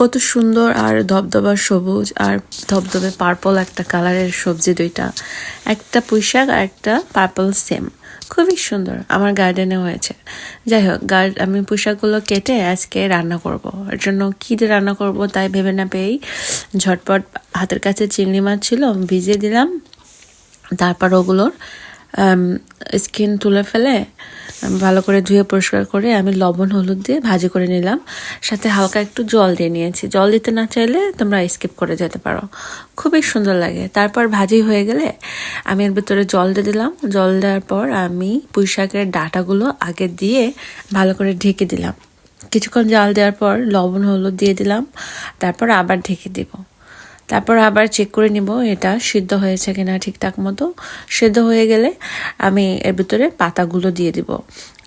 কত সুন্দর আর ধবধবা সবুজ আর ধবধবে পার্পল একটা কালারের সবজি দুইটা। একটা পুঁইশাক আর একটা পার্পল সেম খুবই সুন্দর, আমার গার্ডেনে হয়েছে। যাই হোক গার্ড আমি পুঁইশাকগুলো কেটে আজকে রান্না করব। এর জন্য কী দিয়ে রান্না করব তাই ভেবে না পেয়েই ঝটপট হাতের কাছে চিংড়ি মাছ ছিল ভিজিয়ে দিলাম। তারপর ওগুলোর স্কিন তুলে ফেলে ভালো করে ধুয়ে পরিষ্কার করে আমি লবণ, হলুদ দিয়ে ভাজি করে নিলাম। সাথে হালকা একটু জল দিয়ে নিয়েছি। জল দিতে না চাইলে তোমরা স্কিপ করে যেতে পারো। খুবই সুন্দর লাগে। তারপর ভাজি হয়ে গেলে আমি এর ভিতরে জল দিয়ে দিলাম। জল দেওয়ার পর আমি পুঁই শাকের ডাটাগুলো আগে দিয়ে ভালো করে ঢেকে দিলাম। কিছুক্ষণ জাল দেওয়ার পর লবণ, হলুদ দিয়ে দিলাম। তারপর আবার ঢেকে দিব। তারপর আবার চেক করে নিব এটা সিদ্ধ হয়েছে কিনা ঠিকঠাক মতো। সিদ্ধ হয়ে গেলে আমি এর ভিতরে পাতাগুলো দিয়ে দিব।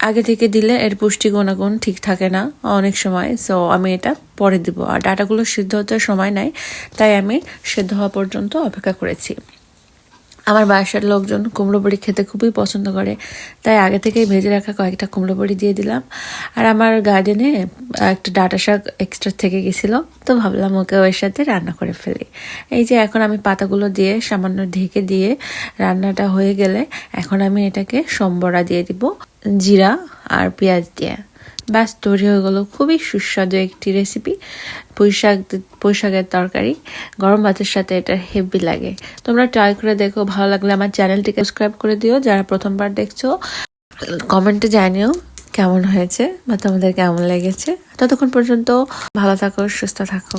আগে থেকে দিলে এর পুষ্টি গুণাগুণ ঠিক থাকে না অনেক সময় সো আমি এটা পরে দিব। আর ডাটাগুলো সিদ্ধ হতে সময় নাই, তাই আমি সিদ্ধ হওয়া পর্যন্ত অপেক্ষা করেছি। আমার বাসার লোকজন কুমড়ো বড়ি খেতে খুবই পছন্দ করে, তাই আগে থেকেই ভেজে রাখা কয়েকটা কুমড়ো বড়ি দিয়ে দিলাম। আর আমার গার্ডেনে একটা ডাটা শাক এক্সট্রা থেকে গেছিল, তো ভাবলাম ওকে ওর সাথে রান্না করে ফেলি। এই যে এখন আমি পাতাগুলো দিয়ে সামান্য ঢেকে দিয়ে রান্নাটা হয়ে গেলে, এখন আমি এটাকে সম্বরা দিয়ে দিব, জিরা আর পেঁয়াজ দিয়ে। ব্যাস, তৈরি হয়ে গেলো। খুবই সুস্বাদু একটি রেসিপি পুঁইশাক পুঁইশাকের তরকারি। গরম ভাতের সাথে এটা হেভি লাগে। তোমরা ট্রাই করে দেখো, ভালো লাগলে আমার চ্যানেলটিকে সাবস্ক্রাইব করে দিও। যারা প্রথমবার দেখছ কমেন্টে জানিও কেমন হয়েছে বা তোমাদের কেমন লেগেছে। ততক্ষণ পর্যন্ত ভালো থাকো, সুস্থ থাকো।